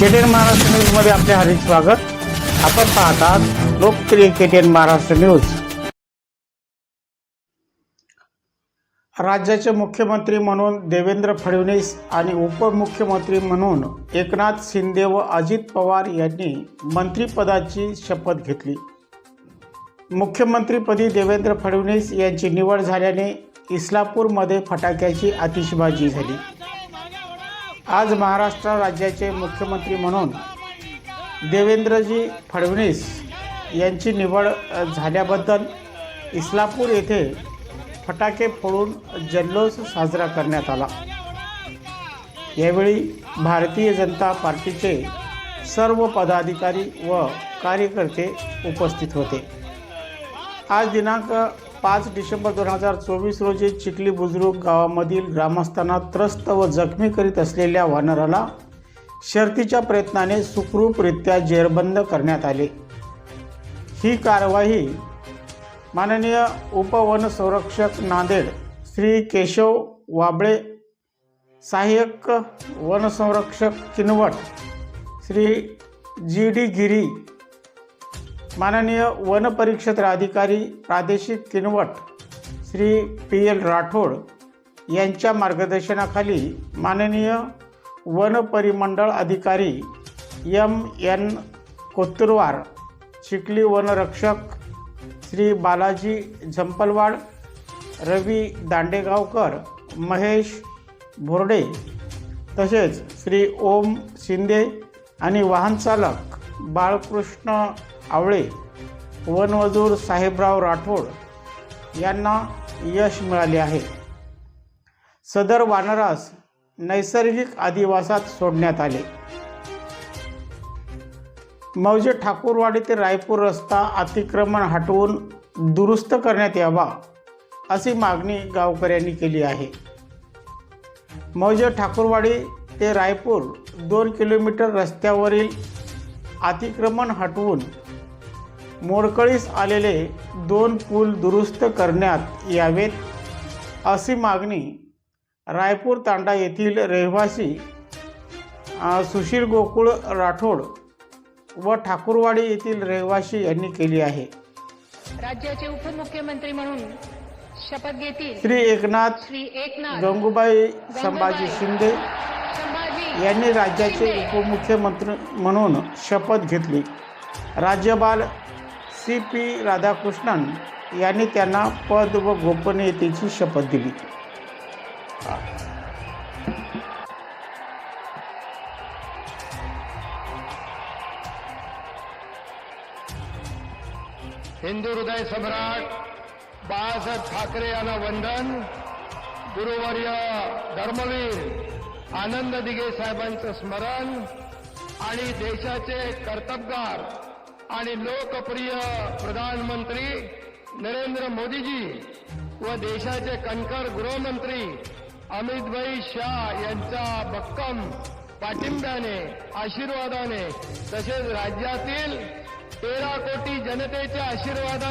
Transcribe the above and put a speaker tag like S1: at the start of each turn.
S1: KTN Maharashtra न्यूजमध्ये आपले हार्दिक स्वागत. आपण पाहतात लोकप्रिय केटीएन महाराष्ट्र न्यूज राज्याचे मुख्यमंत्री म्हणून देवेंद्र फडणवीस आणि उपमुख्यमंत्री म्हणून एकनाथ शिंदे व अजित पवार यांनी मंत्रिपदाची शपथ घेतली. मुख्यमंत्रीपदी देवेंद्र फडणवीस यांची निवड झाल्याने इस्लापूरमध्ये फटाक्याची आतिषबाजी झाली. आज महाराष्ट्र राज्याचे मुख्यमंत्री म्हणून देवेंद्रजी फडणवीस यांची निवड झाल्याबद्दल इस्लापूर येथे फटाके फोडून जल्लोष साजरा करण्यात आला. यावेळी भारतीय जनता पार्टीचे सर्व पदाधिकारी व कार्यकर्ते उपस्थित होते. आज दिनांक पाच डिसेंबर दोन हजार चोवीस रोजी चिखली बुजुर्ग गावामधील ग्रामस्थांना त्रस्त व जखमी करीत असलेल्या वानराला शर्तीच्या प्रयत्नाने सुखरूपरित्या जेरबंद करण्यात आले. ही कारवाई माननीय उपवन संरक्षक नांदेड श्री केशव वाबळे सहाय्यक वनसंरक्षक किनवट श्री जी डी गिरी माननीय वनपरिक्षेत्र अधिकारी प्रादेशिक किनवट श्री पी एल राठोड यांच्या मार्गदर्शनाखाली माननीय वन परिमंडळ अधिकारी एम एन कोत्तुरवार चिखली वनरक्षक श्री बालाजी झंपलवाड रवी दांडेगावकर महेश भोरडे तसेच श्री ओम शिंदे आणि वाहनचालक बाळकृष्ण आवळे वनमजूर साहेबराव राठोड यांना यश मिळाले आहे. सदर वानरास नैसर्गिक आदिवासात सोडण्यात आले. मौजे ठाकूरवाडी ते रायपूर रस्ता अतिक्रमण हटवून दुरुस्त करण्यात यावा अशी मागणी गावकऱ्यांनी केली आहे. मौजे ठाकूरवाडी ते रायपूर दोन किलोमीटर रस्त्यावरील अतिक्रमण हटवून मोडकळीस आलेले दोन पूल दुरुस्त करण्यात यावेत अशी मागणी रायपूर तांडा येथील रहिवासी सुशील गोकुळ राठोड व ठाकूरवाडी येथील रहिवासी यांनी केली आहे.
S2: राज्याचे उपमुख्यमंत्री म्हणून शपथ घेतील
S1: श्री एकनाथ
S2: श्री एकनाथ
S1: गंगूबाई संभाजी शिंदे. यांनी राज्याचे उपमुख्यमंत्री म्हणून शपथ घेतली. राज्यपाल सी पी राधाकृष्णन यांनी त्यांना पद व गोपनीयतेची शपथ दिली.
S3: हिंदू हृदय सम्राट बाळासाहेब ठाकरे यांना वंदन. गुरुवर्य धर्मवीर आनंद दिघे साहेबांचं स्मरण आणि देशाचे कर्तबगार आणि लोकप्रिय प्रधानमंत्री नरेंद्र मोदीजी व देशाचे कणकर गृहमंत्री अमितभाई शाह यांच्या भक्कम पाठिंब्याने आशीर्वादाने तसेच राज्यातील तेरा कोटी जनतेच्या आशीर्वादाने